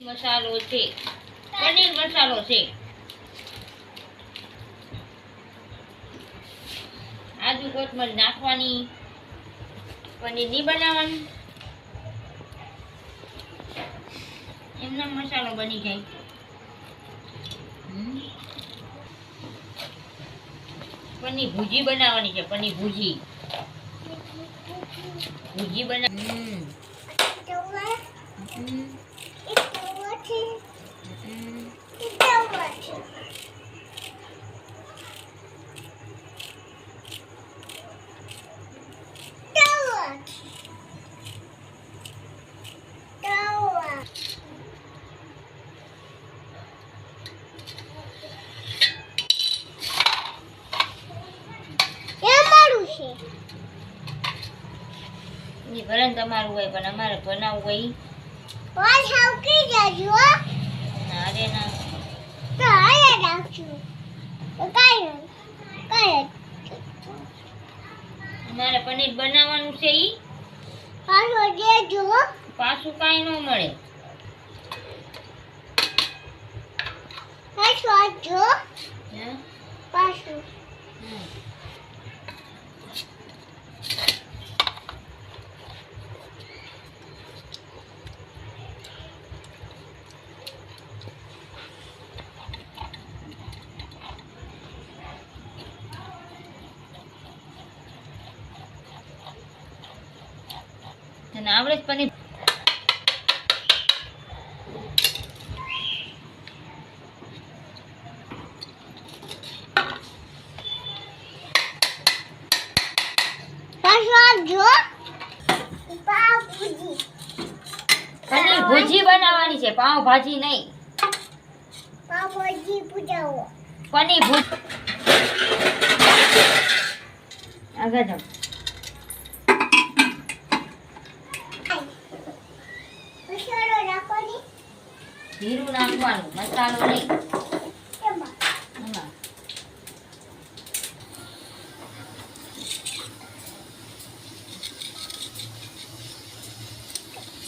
મસાલો છે પનીર મસાલો છે. આદુ કોથમર નાખવાની પનીર નહીં બનાવવાનું. એમનો મસાલો બની જાય. પનીર ભૂજી બનાવવાની છે પનીર ભૂજી. ભુજી બના. હમ. ભલે ને તમારું હોય પણ અમારે બનાવવું હોય. ના. રે ના અમારે પનીર બનાવવાનું છે ઈ પાછું કાંઈ ન મળે? પાછું હમ. તને આવડે છે પનીર. પનીર ભુજી બનાવવાની છે પાવ ભાજી નહીં. બાપુજી પૂજાવો પનીર ભુજ આગળ જાઓ મસાલો નાખો ને જીરું નાખવાનું મસાલો નહીં એમાં એમાં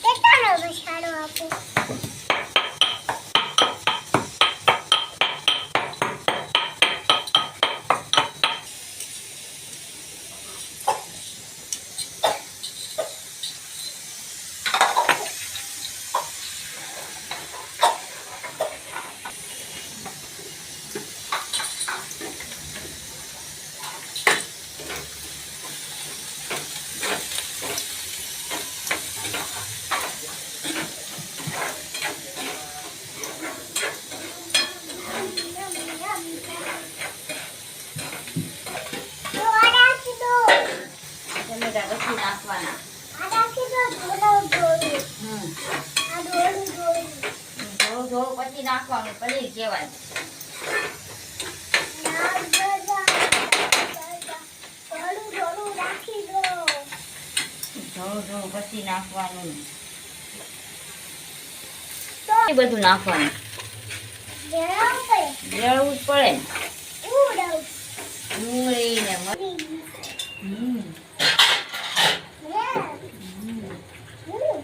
કેટલાનો મસાલો આપો ટમેટા પછી નાખવાના હમ થોડું પછી નાખવાનું પનીર કહેવાય. થોડું થોડું પછી નાખવાનું. બધું નાખવાનું. જળવું જ પડે ડુંગળી ને મરચું. હમ હમ.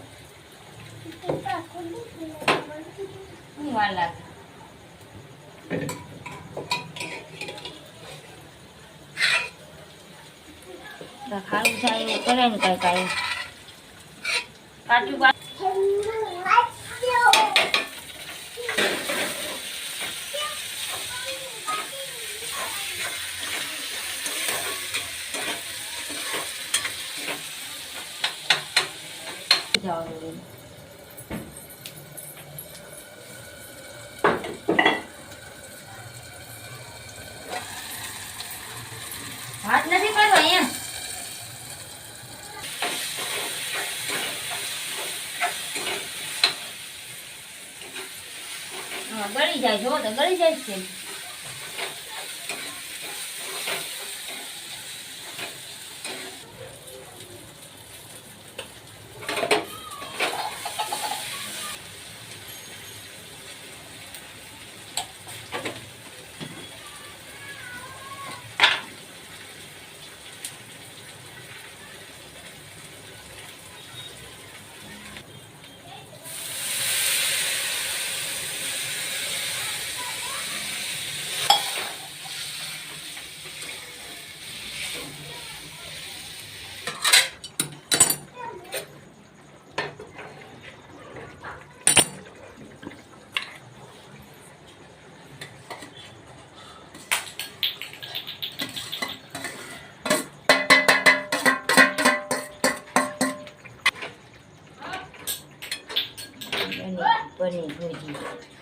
શું વાર લાગે ખારું થાય એવું કરે ને કઈ કઈ. કાચું પા ભાત નથી કરવો એમ ગળી જાય જો તો ગળી જાય છે. ઘરે ભૂજી